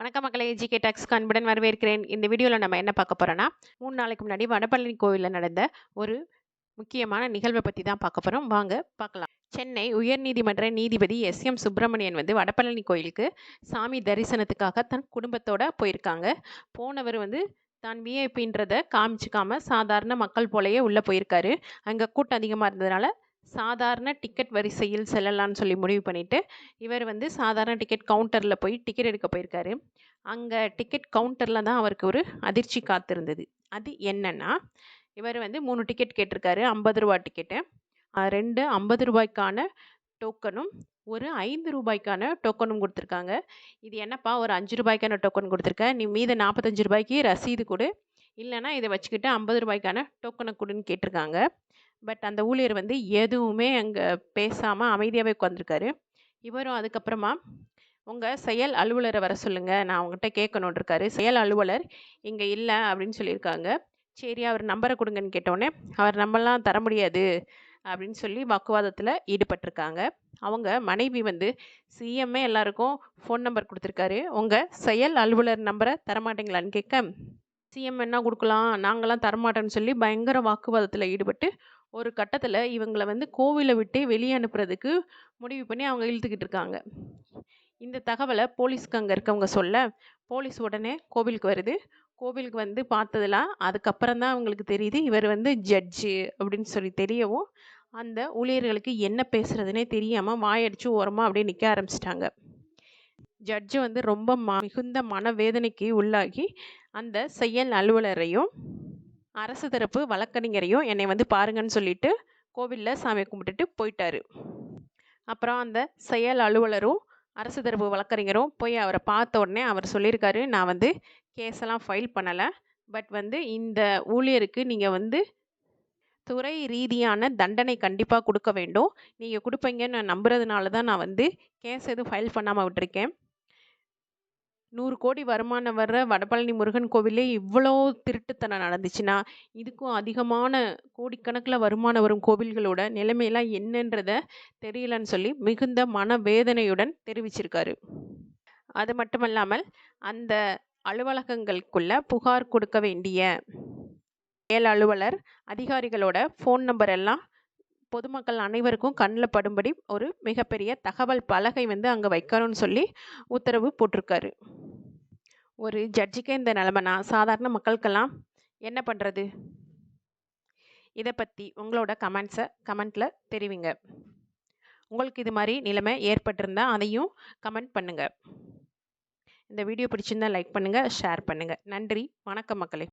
வணக்கம் மக்களே GK tax அன்புடன் வரவேற்கிறேன். இந்த வீடியோவில் நம்ம என்ன பார்க்க போகிறோன்னா மூணு நாளைக்கு முன்னாடி வடபழனி கோவிலில் நடந்த ஒரு முக்கியமான நிகழ்வை பற்றி தான் பார்க்க போகிறோம் வாங்க பார்க்கலாம். சென்னை உயர்நீதிமன்ற நீதிபதி எஸ். எம். சுப்பிரமணியன் வந்து வடபழனி கோயிலுக்கு சாமி தரிசனத்துக்காக தன் குடும்பத்தோட போயிருக்காங்க. போனவர் வந்து தான் விஐபின்றதை காமிச்சிக்காம சாதாரண மக்கள் போலயே உள்ளே போயிருக்காரு. அங்கே கூட்டம் அதிகமாக இருந்ததுனால சாதாரண டிக்கெட் வரிசையில் செல்லலாம்னு சொல்லி முடிவு பண்ணிவிட்டு இவர் வந்து சாதாரண டிக்கெட் கவுண்டரில் போய் டிக்கெட் எடுக்க போயிருக்காரு. அங்கே டிக்கெட் கவுண்டரில் தான் அவருக்கு ஒரு அதிர்ச்சி காத்திருந்தது அது என்னன்னா இவர் வந்து மூணு டிக்கெட் கேட்டிருக்காரு ஐம்பது ரூபா டிக்கெட்டு ரெண்டு ஐம்பது ரூபாய்க்கான டோக்கனும் ஒரு ஐந்து ரூபாய்க்கான டோக்கனும் கொடுத்துருக்காங்க. இது என்னப்பா ஒரு அஞ்சு ரூபாய்க்கான டோக்கன் கொடுத்துருக்க? நீ மீத நாற்பத்தஞ்சு ரூபாய்க்கு ரசீது கொடு. இல்லைன்னா இதை வச்சுக்கிட்டு ஐம்பது ரூபாய்க்கான டோக்கனை கொடுன்னு கேட்டிருக்காங்க. பட் அந்த ஊழியர் வந்து எதுவுமே அங்கே பேசாமல் அமைதியாகவே உட்காந்துருக்காரு இவரும் அதுக்கப்புறமா உங்கள் செயல் அலுவலரை வர சொல்லுங்கள் நான் அவங்ககிட்ட கேட்கணுன்னு இருக்காரு செயல் அலுவலர் இங்கே இல்லை அப்படின்னு சொல்லியிருக்காங்க. சரி அவர் நம்பரை கொடுங்கன்னு கேட்டோடனே அவர் நம்பர்லாம் தர முடியாது அப்படின்னு சொல்லி வாக்குவாதத்தில் ஈடுபட்டிருக்காங்க. அவங்க மனைவி வந்து சிஎம்ஏ எல்லாருக்கும் ஃபோன் நம்பர் கொடுத்துருக்காரு. உங்கள் செயல் அலுவலர் நம்பரை தரமாட்டீங்களான்னு கேட்க சிஎம் என்ன கொடுக்கலாம்? நாங்களாம் தரமாட்டோன்னு சொல்லி பயங்கர வாக்குவாதத்தில் ஈடுபட்டு ஒரு கட்டத்தில் இவங்களை வந்து கோவிலை விட்டே வெளியே அனுப்புறதுக்கு முடிவு பண்ணி அவங்க இழுத்துக்கிட்டு இருக்காங்க. இந்த தகவலை போலீஸ்க்கு அங்கே இருக்கவங்க சொல்ல போலீஸ் உடனே கோவிலுக்கு வருது. கோவிலுக்கு வந்து பார்த்ததுலாம் அதுக்கப்புறம் தான் அவங்களுக்கு தெரியுது. இவர் வந்து ஜட்ஜு அப்படின்னு சொல்லி தெரியவும் அந்த ஊழியர்களுக்கு என்ன பேசுறதுனே தெரியாமல் வாயடிச்சு ஓரமாக அப்படியே நிற்க ஆரம்பிச்சிட்டாங்க. ஜட்ஜு வந்து ரொம்ப ம மிகுந்த மனவேதனைக்கு உள்ளாகி அந்த செயல் அலுவலரையும் அரசு தரப்பு வழக்கறிஞரையும் என்னை வந்து பாருங்கன்னு சொல்லிட்டு கோவிலில் சாமி கும்பிட்டுட்டு போயிட்டாரு. அப்புறம் அந்த செயல் அலுவலரும் அரசு தரப்பு வழக்கறிஞரும் போய் அவரை பார்த்த உடனே அவர் சொல்லியிருக்காரு நான் வந்து கேஸெல்லாம் ஃபைல் பண்ணலை. பட் வந்து இந்த ஊழியருக்கு நீங்கள் வந்து துறை ரீதியான தண்டனை கண்டிப்பாக கொடுக்க வேண்டும். நீங்கள் கொடுப்பீங்கன்னு நான் நம்புறதுனால தான் நான் வந்து கேஸ் எதுவும் ஃபைல் பண்ணாமல் விட்டுருக்கேன். நூறு கோடி வருமானம் வர்ற வடபழனி முருகன் கோவிலே இவ்வளோ திருட்டுத்தனம் நடந்துச்சுன்னா இதுக்கும் அதிகமான கோடிக்கணக்கில் வருமானம் வரும் கோவில்களோட நிலைமையெல்லாம் என்னன்றத தெரியலன்னு சொல்லி மிகுந்த மனவேதனையுடன் தெரிவிச்சிருக்காரு. அது மட்டும் இல்லாமல் அந்த அலுவலகங்களுக்குள்ள புகார் கொடுக்க வேண்டிய மேல் அலுவலர் அதிகாரிகளோட ஃபோன் நம்பர் எல்லாம் பொதுமக்கள் அனைவருக்கும் கண்ணில் படும்படி ஒரு மிகப்பெரிய தகவல் பலகை வந்து அங்கே வைக்கணும்னு சொல்லி உத்தரவு போட்டிருக்காரு. ஒரு ஜட்ஜிக்கே இந்த நிலமைனா சாதாரண மக்களுக்கெல்லாம் என்ன பண்ணுறது இதை பற்றி உங்களோட கமெண்ட்ஸை கமெண்ட்டில் தெரிவிங்க. உங்களுக்கு இது மாதிரி நிலைமை ஏற்பட்டிருந்தால் அதையும் கமெண்ட் பண்ணுங்கள் இந்த வீடியோ பிடிச்சிருந்தா லைக் பண்ணுங்கள் ஷேர் பண்ணுங்கள் நன்றி வணக்கம் மக்களே.